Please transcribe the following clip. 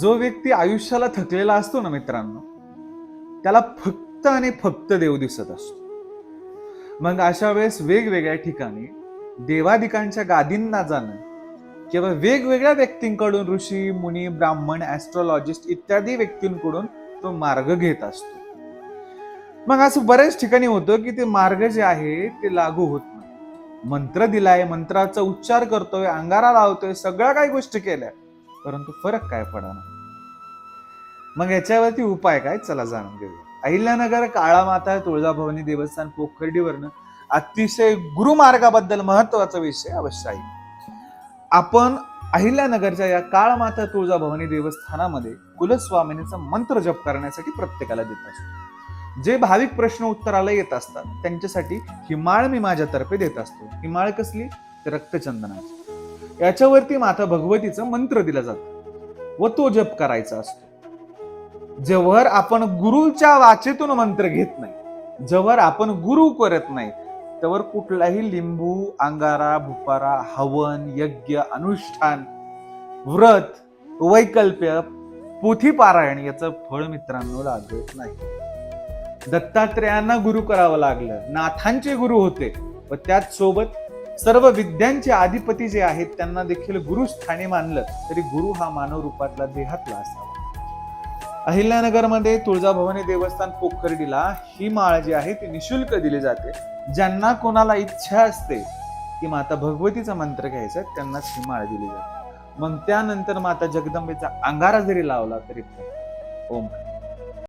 जो व्यक्ती आयुष्याला थकलेला असतो ना मित्रांनो त्याला फक्त आणि फक्त देव दिसत असतो. मग अशा वेळेस वेगवेगळ्या ठिकाणी देवाधिकांच्या गादींना जाणं किंवा वेगवेगळ्या व्यक्तींकडून ऋषी मुनी ब्राह्मण ॲस्ट्रॉलॉजिस्ट इत्यादी व्यक्तींकडून तो मार्ग घेत असतो. मग असं बऱ्याच ठिकाणी होतं की ते मार्ग जे आहे ते लागू होत नाही. मंत्र दिलाय मंत्राचा उच्चार करतोय अंगारा लावतोय सगळ्या काही गोष्टी केल्या. परंतु फरक काय पडणार? मग याच्यावरती उपाय काय? चला जाणून घेऊया. अहिल्यानगर काळामाता तुळजाभवानी देवस्थान पोखर्डीवरनं अतिशय गुरुमार्गाबद्दल महत्त्वाचा विषय अवश्य आहे. आपण अहिल्यानगरच्या या काळमाता तुळजाभवानी देवस्थानामध्ये कुलस्वामिनीचा मंत्र जप करण्यासाठी प्रत्येकाला देत असतो. जे भाविक प्रश्न उत्तराला येत असतात त्यांच्यासाठी हिमाळ मी माझ्यातर्फे देत असतो. हिमाळ कसली? तर रक्तचंदनाची. याच्यावरती माता भगवतीचं मंत्र दिलं जातं. व तो जप करायचा असतो. जेव्हा आपण गुरुच्या वाचेतून मंत्र घेत नाही जेव्हा आपण गुरु करत नाही त्यावर कुठलाही लिंबू अंगारा भुपारा हवन यज्ञ अनुष्ठान व्रत वैकल्प्य पोथी पारायण याचं फळ मित्रांनो लागत नाही. दत्तात्रेयांना गुरु करावं लागलं नाथांचे गुरु होते व त्याच सोबत सर्व विद्यांचे अधिपती जे आहेत त्यांना देखील गुरुस्थानी मानलं तरी गुरु हा मानव रूपातला देहातला असावा. अहिल्यानगरमध्ये तुळजाभवानी देवस्थान पोखर्डीला ही माळ जी आहे ती निशुल्क दिली जाते. ज्यांना कोणाला इच्छा असते की माता भगवतीचा मंत्र घ्यायचा त्यांनाच ही माळ दिली जाते. मग त्यानंतर माता जगदंबेचा अंगारा जरी लावला तरी ओम.